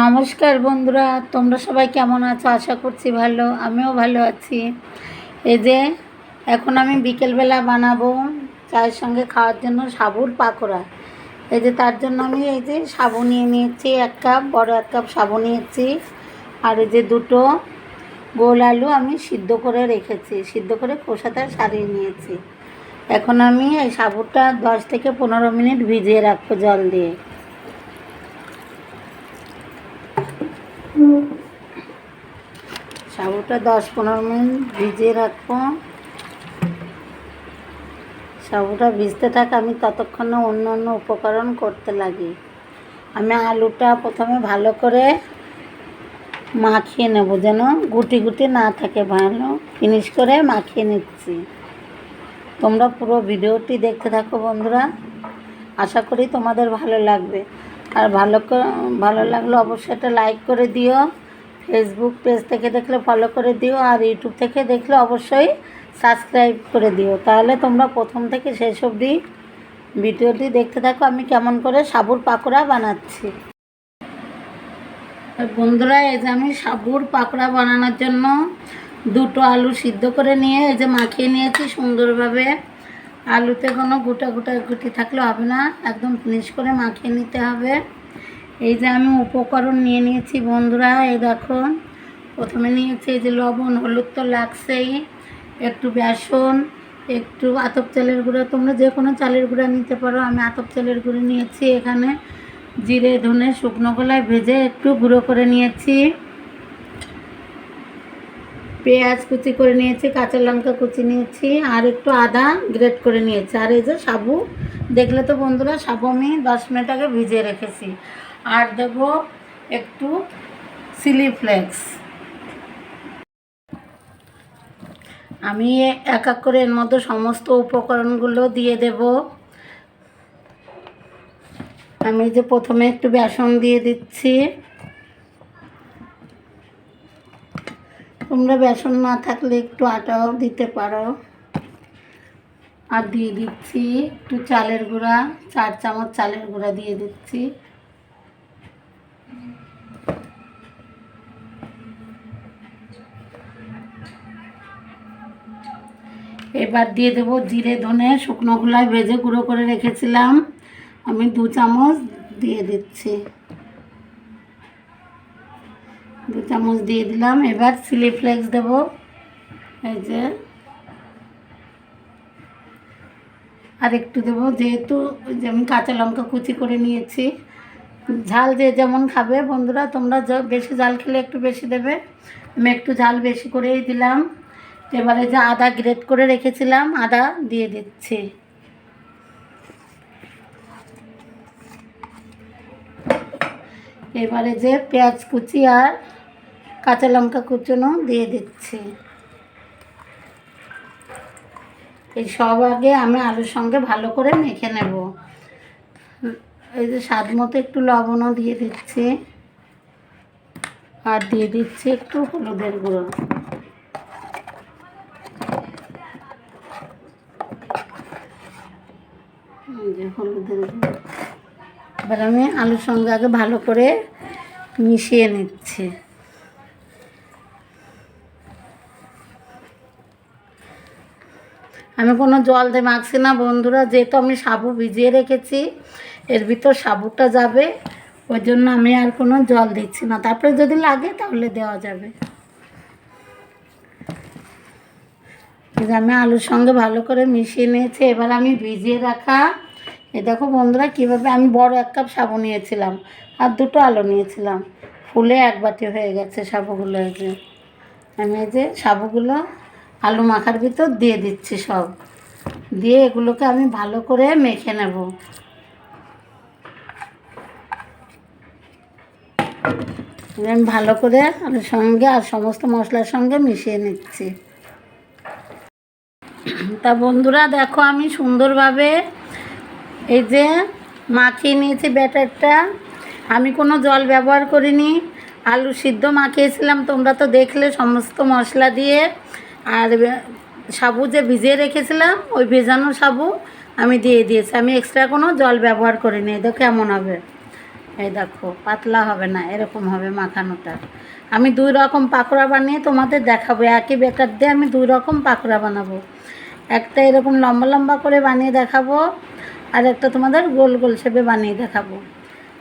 নমস্কার বন্ধুরা, তোমরা সবাই কেমন আছো? আশা করছি ভালো, আমিও ভালো আছি। এই যে, এখন আমি বিকেলবেলা বানাবো চায়ের সঙ্গে খাওয়ার জন্য সাবুর পাকোড়া। এই যে, তার জন্য আমি এই যে সাবু নিয়ে নিয়েছি, এক কাপ, বড় এক কাপ সাবু নিয়েছি। আর এই যে, দুটো গোল আলু আমি সিদ্ধ করে রেখেছি, সিদ্ধ করে খোসাটা সারিয়ে নিয়েছি। এখন আমি এই সাবুটা দশ থেকে পনেরো মিনিট ভিজিয়ে রাখব জল দিয়ে। সাবুটা দশ পনেরো মিনিট ভিজিয়ে রাখব। সাবুটা ভিজতে থাকে, আমি ততক্ষণে অন্য অন্য উপকরণ করতে লাগি। আমি আলুটা প্রথমে ভালো করে মাখিয়ে নেব যেন গুটি গুটি না থাকে ভালো। ফিনিশ করে মাখিয়ে নিচ্ছি। তোমরা পুরো ভিডিওটি দেখতে থাকো বন্ধুরা। আশা করি তোমাদের ভালো লাগবে। আর ভালো ভালো লাগলে অবশ্যই একটা লাইক করে দিও। ফেসবুক পেজ থেকে দেখলে ফলো করে দিও আর ইউটিউব থেকে দেখলে অবশ্যই সাবস্ক্রাইব করে দিও। তাহলে তোমরা প্রথম থেকে শেষ অবধি ভিডিওটি দেখতে থাকো, আমি কেমন করে সাবুর পাকোড়া বানাচ্ছি। বন্ধুরা, এই যে আমি সাবুর পাকোড়া বানানোর জন্য দুটো আলু সিদ্ধ করে নিয়ে, এই যে মাখিয়ে নিয়েছি সুন্দরভাবে। আলুতে কোনো গোটা গোটা গুটি থাকলে হবে না, একদম ফিনিশ করে মাখিয়ে নিতে হবে। এই যে আমি উপকরণ নিয়ে নিয়েছি বন্ধুরা, এই দেখো। প্রথমে নিয়েছি এই যে লবণ, হলুদ তো লাগছেই, একটু বেসন, একটু আতপ চালের গুঁড়ো। তোমরা যে কোনো চালের গুঁড়া নিতে পারো। আমি আতপ চালের গুঁড়ো নিয়েছি এখানে। জিরে, ধনে, শুকনো গলায় ভেজে একটু গুঁড়ো করে নিয়েছি। পেঁয়াজ কুচি করে নিয়েছি, কাঁচা লঙ্কা কুচি নিয়েছি, আর একটু আদা গ্রেট করে নিয়েছি। আর এই যে সাবু, দেখলে তো বন্ধুরা, সাবু আমি দশ মিনিট আগে ভিজিয়ে রেখেছি। আর দেব একটু চিলি ফ্লেক্স। আমি এক এক করে এর মধ্যে সমস্ত উপকরণগুলো দিয়ে দেব। আমি যে প্রথমে একটু বেসন দিয়ে দিচ্ছি। তোমরা বেসন না থাকলে একটু আটাও দিতে পারো। আর দিয়ে দিচ্ছি একটু চালের গুঁড়া, চার চামচ চালের গুঁড়া দিয়ে দিচ্ছি। এবার দিয়ে দেবো জিরে, ধনে, শুকনো গুলায় ভেজে গুঁড়ো করে রেখেছিলাম। আমি দু চামচ দিয়ে দিচ্ছি। দু চামচ দিয়ে দিলাম। এবার চিলি ফ্লেক্স দেবো। এই যে। আর একটু দেবো, যেহেতু ওই যে আমি কাঁচা লঙ্কা কুচি করে নিয়েছি। ঝাল যে যেমন খাবে, বন্ধুরা, তোমরা বেশি ঝাল খেলে একটু বেশি দেবে। আমি একটু ঝাল বেশি করেই দিলাম। এবারে যে আদা গ্রেট করে রেখেছিলাম, আদা দিয়ে দিচ্ছি। এবারে যে পেঁয়াজ কুচি আর কাঁচা লঙ্কা কুচনো দিয়ে দিচ্ছি। এই সব আগে আমি আলুর সঙ্গে ভালো করে মেখে নেব। এই যে স্বাদ মতো একটু লবণও দিয়ে দিচ্ছি। আর দিয়ে দিচ্ছি একটু হলুদের গুঁড়ো। হলুদের এবার আমি আলুর সঙ্গে আগে ভালো করে মিশিয়ে নিচ্ছি। আমি কোনো জল দিয়ে মাখছি না, বন্ধুরা। যেহেতু আমি সাবু ভিজিয়ে রেখেছি, এর ভিতর সাবুটা যাবে, ওই জন্য আমি আর কোনো জল দিচ্ছি না। তারপরে যদি লাগে তাহলে দেওয়া যাবে। আমি আলুর সঙ্গে ভালো করে মিশিয়ে নিয়েছি, এবার আমি ভিজিয়ে রাখা, এ দেখো বন্ধুরা কীভাবে আমি বড় এক কাপ সাবু নিয়েছিলাম, আর দুটো আলু নিয়েছিলাম। ফুলে এক বাটি হয়ে গেছে সাবুগুলো, এই যে। আমি এই যে সাবুগুলো আলু মাখার ভিতর দিয়ে দিচ্ছি সব। দিয়ে এগুলোকে আমি ভালো করে মেখে নেব। আমি ভালো করে আলুর সঙ্গে আর সমস্ত মশলার সঙ্গে মিশিয়ে নিচ্ছি। তা বন্ধুরা দেখো আমি সুন্দরভাবে এই যে মাখিয়ে নিয়েছি ব্যাটারটা। আমি কোনো জল ব্যবহার করিনি। আলু সিদ্ধ মাখিয়েছিলাম, তোমরা তো দেখলে সমস্ত মশলা দিয়ে। আর সাবু যে ভিজিয়ে রেখেছিলাম, ওই ভেজানো সাবু আমি দিয়ে দিয়েছি। আমি এক্সট্রা কোনো জল ব্যবহার করিনি। দেখো কেমন হবে। এই দেখো, পাতলা হবে না, এরকম হবে মাখানোটা। আমি দুই রকম পাকোড়া বানিয়ে তোমাদের দেখাবো। একই বেকার দিয়ে আমি দুই রকম পাকোড়া বানাবো। একটা এরকম লম্বা লম্বা করে বানিয়ে দেখাবো, আর একটা তোমাদের গোল গোল শেপে বানিয়ে দেখাবো।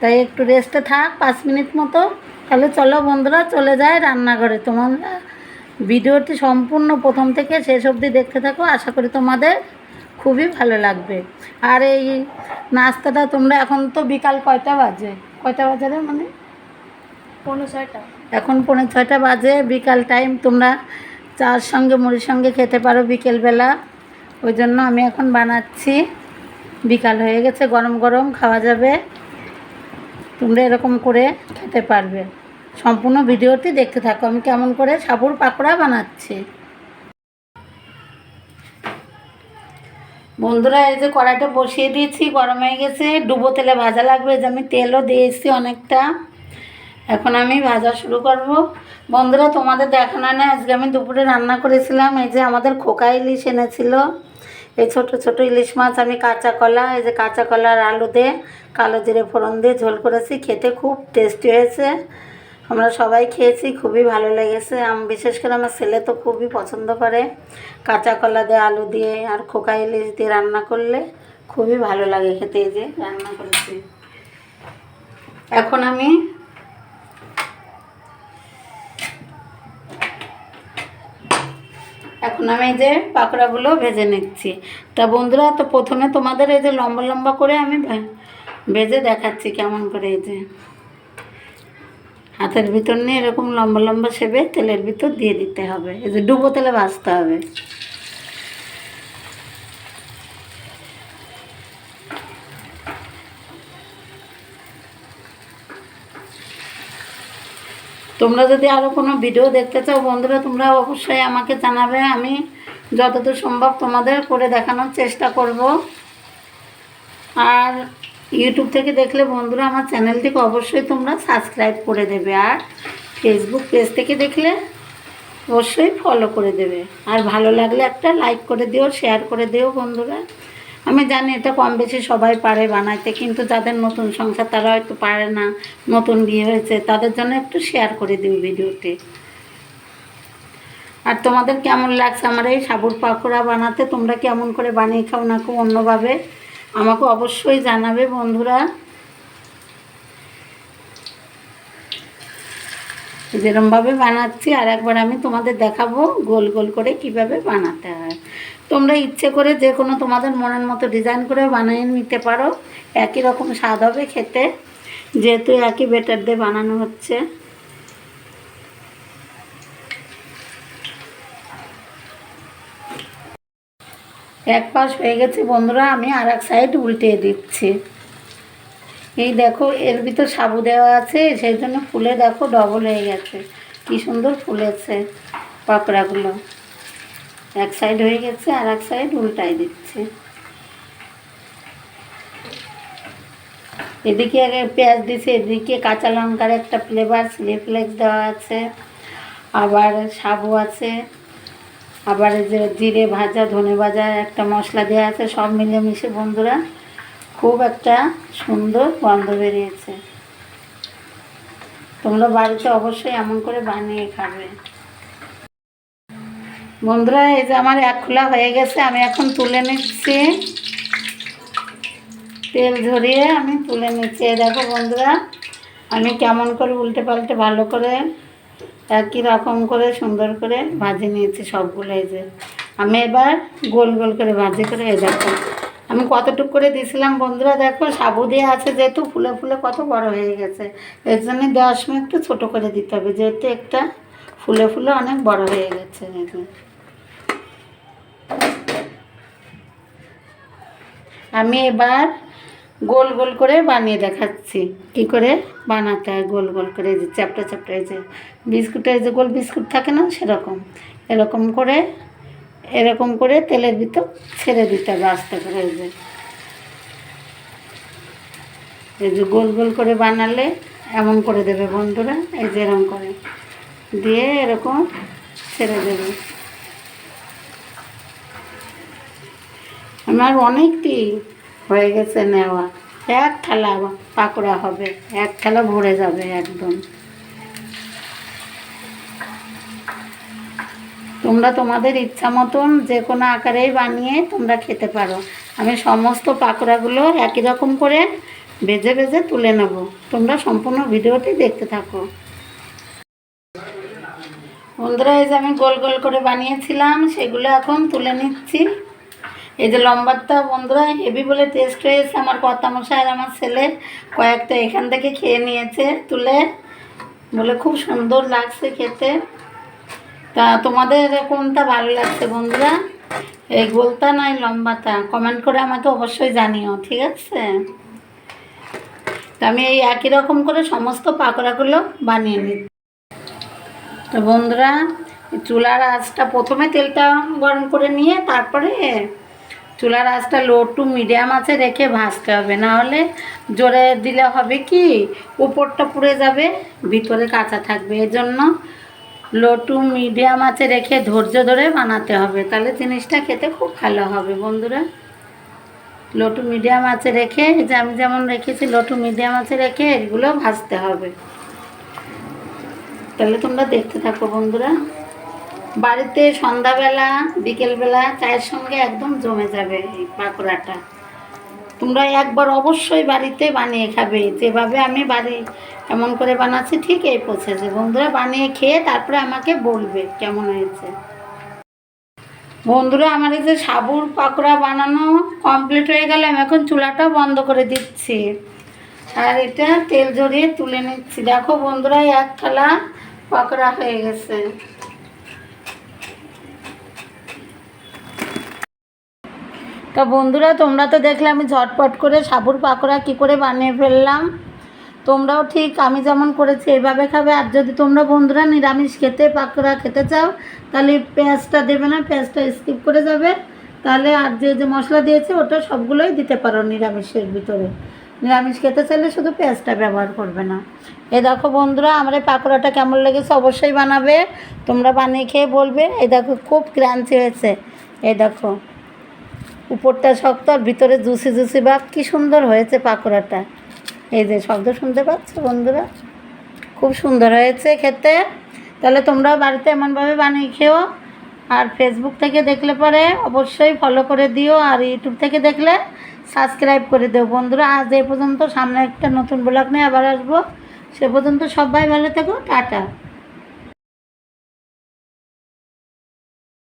তাই একটু রেস্টে থাক, পাঁচ মিনিট মতো। তাহলে চলো বন্ধুরা, চলে যায় রান্নাঘরে। তোমার ভিডিওটি সম্পূর্ণ প্রথম থেকে শেষ অবধি দেখতে থাকো। আশা করি তোমাদের খুবই ভালো লাগবে। আর এই নাস্তাটা তোমরা এখন তো বিকাল কয়টা বাজে? কয়টা বাজে রে মানে? পনেরো ছয়টা। এখন পৌনে ছয়টা বাজে বিকাল টাইম তোমরা চার সঙ্গে মুড়ির সঙ্গে খেতে পারো বিকেলবেলা। ওই জন্য আমি এখন বানাচ্ছি। বিকাল হয়ে গেছে গরম গরম খাওয়া যাবে। তোমরা এরকম করে খেতে পারবে। সম্পূর্ণ ভিডিওটি দেখতে থাকো। আমি কেমন করে সাবুর পাকোড়া বানাচ্ছি? বন্ধুরা, এই যে কড়াইটা বসিয়ে দিয়েছি, গরম হয়ে গেছে। ডুবো তেলে ভাজা লাগবে যে আমি তেলও দিয়েছি অনেকটা। এখন আমি ভাজা শুরু করব। বন্ধুরা, তোমাদের দেখানো না আজকে আমি দুপুরে রান্না করেছিলাম, এই যে আমাদের খোকা ইলিশ এনেছিল। এই ছোট ছোট ইলিশ মাছ আমি কাঁচা কলা, এই যে কাঁচা কলার আলু দিয়ে কালো জিরে ফোড়ন দিয়ে ঝোল করেছি, খেতে খুব টেস্টি হয়েছে। আমরা সবাই খেয়েছি, খুবই ভালো লেগেছে। আম, বিশেষ করে আমার ছেলে তো খুবই পছন্দ করে। কাঁচা কলা দিয়ে, আলু দিয়ে আর খোকা ইলিশ দিয়ে রান্না করলে খুবই ভালো লাগে খেতে এই যে রান্না করেছি। এখন আমি এখন আমি এই যে পাকোড়াগুলো ভেজে নিচ্ছি। তা বন্ধুরা, তো প্রথমে তোমাদের এই যে লম্বা লম্বা করে আমি ভেজে দেখাচ্ছি কেমন করে এই যে। হাতের ভিতর নিয়ে এরকম লম্বা লম্বা সেবে তেলের ভিতর দিয়ে দিতে হবে। এই যে ডুবো তেলে ভাজতে হবে। তোমরা যদি আরও কোনো ভিডিও দেখতে চাও, বন্ধুরা, তোমরা অবশ্যই আমাকে জানাবে। আমি যতদূর সম্ভব তোমাদের করে দেখানোর চেষ্টা করব। আর ইউটিউব থেকে দেখলে বন্ধুরা আমার চ্যানেলটিকে অবশ্যই তোমরা সাবস্ক্রাইব করে দেবে আর ফেসবুক পেজ থেকে দেখলে অবশ্যই ফলো করে দেবে। আর ভালো লাগলে একটা লাইক করে দিও শেয়ার করে দিও বন্ধুরা। আমি জানি এটা কম বেশি সবাই পারে বানাইতে, কিন্তু যাদের নতুন সংসার তারা হয়তো পারে না, নতুন বিয়ে হয়েছে, তাদের জন্য একটু শেয়ার করে দিও ভিডিওটি আর তোমাদের কেমন লাগছে আমার এই সাবুর পাকোড়া বানাতে? তোমরা কেমন করে বানিয়ে খাও না খাও অন্যভাবে? আমাকে অবশ্যই জানাবে বন্ধুরা। যেরমভাবে বানাচ্ছি আর একবার আমি তোমাদের দেখাবো গোল গোল করে কীভাবে বানাতে হয়। তোমরা ইচ্ছে করে যে কোনো তোমাদের মনের মতো ডিজাইন করে বানিয়ে নিতে পারো। একই রকম স্বাদ হবে খেতে। যেহেতু একই বেটার দিয়ে বানানো হচ্ছে। এক পাশ হয়ে গেছে, বন্ধুরা, আমি আর এক সাইড উল্টে দিচ্ছি। এই দেখো, এর ভিতর সাবু দেওয়া আছে, সেই জন্য ফুলে দেখো ডবল হয়ে গেছে। কি সুন্দর ফুলেছে পাকড়াগুলো এক সাইড হয়ে গেছে আর এক সাইড উল্টাই দিচ্ছি। এদিকে পেঁয়াজ দিছে, এদিকে কাঁচা লঙ্কার একটা ফ্লেভার সিলিফ্লেক্স দেওয়া আছে। আবার সাবু আছে। আবার যে জিরে ভাজা, ধনে ভাজা, একটা মশলা দেওয়া আছে, সব মিলেমিশে বন্ধুরা, খুব একটা সুন্দর গন্ধ বেরিয়েছে। তোমরা বাড়িতে অবশ্যই এমন করে বানিয়ে খাবে। বন্ধুরা, এই যে আমার এক খোলা হয়ে গেছে, আমি এখন তুলে নিচ্ছি। তেল ঝরিয়ে আমি তুলে নিচ্ছি। দেখো বন্ধুরা, আমি কেমন করে উল্টে পাল্টে ভালো করে একই রকম করে সুন্দর করে ভাজি নিয়েছি সবগুলো এই যে। আমি এবার গোল গোল করে ভাজি করে এই দেখো। আমি কতটুকু করে দিয়েছিলাম বন্ধুরা দেখো, সাবু দিয়ে আছে যেহেতু ফুলে ফুলে কত বড় হয়ে গেছে। এর জন্য দেওয়ার সময় একটু ছোটো করে দিতে হবে, যেহেতু একটা ফুলে ফুলে অনেক বড় হয়ে গেছে আমি এবার গোল গোল করে বানিয়ে দেখাচ্ছি। কি করে? বানাতে হয় গোল গোল করে যে চ্যাপটা চ্যাপটা যে বিস্কুটের যে গোল বিস্কুট থাকে না, সেরকম। এরকম করে এরকম করে তেলের ভিতর ছেড়ে দিতে হবে আস্তে করে যে। এই যে গোল গোল করে বানালে এমন করে দেবে বন্ধুরা, এই যে এরকম করে। দিয়ে এরকম ছেড়ে দেবে। আমার অনেকটি হয়ে গেছে নেওয়া। এক থালা পাকোড়া হবে, এক থালা ভরে যাবে একদম। তোমরা তোমাদের ইচ্ছা মতন যে কোনো আকারেই বানিয়ে তোমরা খেতে পারো। আমি সমস্ত পাকোড়াগুলো একই রকম করে ভেজে ভেজে তুলে নেব। তোমরা সম্পূর্ণ ভিডিওটি দেখতে থাকো। বন্ধুরা, এই যে আমি গোল গোল করে বানিয়েছিলাম, সেগুলো এখন তুলে নিচ্ছি। এই যে লম্বারটা বন্ধুরা, হেভি বলে টেস্ট হয়েছে আমার কর্তামশাই আর আমার ছেলে। কয়েকটা এখান থেকে খেয়ে নিয়েছে তুলে। বলে খুব সুন্দর লাগছে খেতে। তা তোমাদের কোনটা ভালো লাগছে বন্ধুরা? এই গোলটা নয় লম্বাটা? কমেন্ট করে আমাকে অবশ্যই জানিও, ঠিক আছে? তা আমি এই একই রকম করে সমস্ত পাকোড়াগুলো বানিয়ে নিই তো বন্ধুরা চুলার আঁচটা প্রথমে তেলটা গরম করে নিয়ে তারপরে চুলার আঁচটা লো টু মিডিয়াম আছে রেখে ভাজতে হবে। না হলে জোরে দিলে হবে কি, উপরটা পুড়ে যাবে, ভিতরে কাঁচা থাকবে। এই জন্য লো টু মিডিয়াম আছে রেখে ধৈর্য ধরে বানাতে হবে। তাহলে জিনিসটা খেতে খুব ভালো হবে বন্ধুরা। লো টু মিডিয়াম আছে রেখে যে আমি যেমন রেখেছি, লো টু মিডিয়াম আছে রেখে এগুলো ভাজতে হবে। তাহলে তোমরা দেখতে থাকো বন্ধুরা। বাড়িতে সন্ধ্যাবেলা, বিকেলবেলা চায়ের সঙ্গে একদম জমে যাবে এই পাকোড়াটা। তোমরা একবার অবশ্যই বাড়িতে বানিয়ে খাবে। যেভাবে আমি বাড়ি এমন করে বানাচ্ছি, ঠিক এই পৌঁছেছে বন্ধুরা বানিয়ে খেয়ে তারপরে আমাকে বলবে কেমন হয়েছে। বন্ধুরা, আমার এই যে সাবুর পাকোড়া বানানো কমপ্লিট হয়ে গেল, আমি এখন চুলাটা বন্ধ করে দিচ্ছি। আর এটা তেল জড়িয়ে তুলে নিচ্ছি। দেখো বন্ধুরা, এক থালা পাকোড়া হয়ে গেছে। তা বন্ধুরা, তোমরা তো দেখলে আমি ঝটপট করে সাবুর পাকোড়া কী করে বানিয়ে ফেললাম। তোমরাও ঠিক আমি যেমন করেছি এভাবে খাবে। আর যদি তোমরা বন্ধুরা নিরামিষ খেতে পাকোড়া খেতে চাও, তাহলে পেঁয়াজটা দেবে না, পেঁয়াজটা স্কিপ করে যাবে। তাহলে আর যে যে মশলা দিয়েছে, ওটা সবগুলোই দিতে পারো নিরামিষের ভিতরে। নিরামিষ খেতে চাইলে শুধু পেঁয়াজটা ব্যবহার করবে না। এ দেখো বন্ধুরা, আমার এই পাকোড়াটা কেমন লেগেছে অবশ্যই বানাবে। তোমরা বানিয়ে খেয়ে বলবে। এ দেখো, খুব ক্রাঞ্চি হয়েছে। এই দেখো উপরটা শক্ত আর ভিতরে জুসি জুসি ভাব কী সুন্দর হয়েছে পাকোড়াটা। এই যে শব্দ শুনতে পাচ্ছ বন্ধুরা? খুব সুন্দর হয়েছে খেতে। তাহলে তোমরাও বাড়িতে এমনভাবে বানিয়ে খেও। আর ফেসবুক থেকে দেখলে পরে অবশ্যই ফলো করে দিও। আর ইউটিউব থেকে দেখলে সাবস্ক্রাইব করে দিও। বন্ধুরা, আজ এই পর্যন্ত সামনে একটা নতুন ব্লগ নিয়ে আবার আসব। সে পর্যন্ত সবাই ভালো থেকো। টাটা।